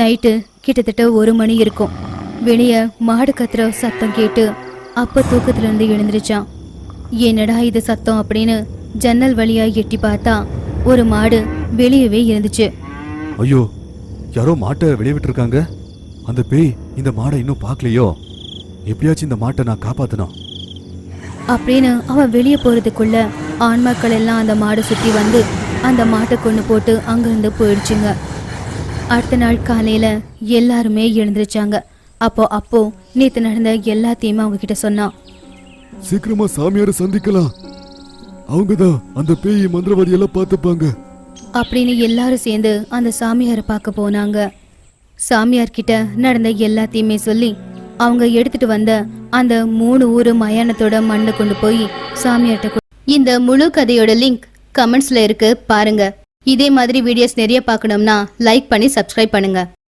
Night கிட்டத்தட்ட ஒரு மணி இருக்கும். வெளியே மாடு கத்துற சத்தம் கேட்டு அப்ப தூக்கத்துல இருந்து எழுந்திருச்சான். என்னடா இது சத்தம் அப்படின்னு ஜன்னல் வழியா எட்டி பார்த்தா ஒரு மாடு வெளியவே இருந்துச்சு. ஐயோ யாரோ மாட்டை வெளியே விட்டுருக்காங்க அந்த பேய் இந்த மாடை இன்னும் பார்க்கலையோ? எப்படியாச்சும் இந்த மாட்டை நான் காப்பாத்தணும். அப்படின்னு அவன் வெளியே போறதுக்குள்ள ஆண்மக்கள் எல்லாம் அந்த மாடை சுத்தி வந்து அந்த மாட்டை கொண்டு போட்டு அங்கிருந்து போயிடுச்சுங்க. அடுத்த நாள் காலையில எல்லாருமே எழுந்திருச்சாங்க. அப்போ அப்போ நேத்து நடந்த எல்லாத்தையுமே அவங்க கிட்ட சொன்னான். சீக்கிரமா சாமியாரை சந்திக்கலாம். அவங்க தான் அந்த பேய் மந்திரவாதி எல்லாம் பார்த்துப்பாங்க. அப்படின்னு எல்லாரும் சேர்ந்து அந்த சாமியாரை பார்க்க போனாங்க. சாமியார் கிட்ட நடந்த எல்லாத்தையுமே சொல்லி அவங்க எடுத்துட்டு வந்த அந்த மூணு ஊரு மயானத்தோட மண்ணை கொண்டு போய் சாமியார்ட்ட கொடு- இந்த முழு கதையோட லிங்க் கமெண்ட்ஸ்ல இருக்கு பாருங்க. இதே மாதிரி வீடியோஸ் நிறைய பார்க்கணும்னா லைக் பண்ணி சப்ஸ்கிரைப் பண்ணுங்க.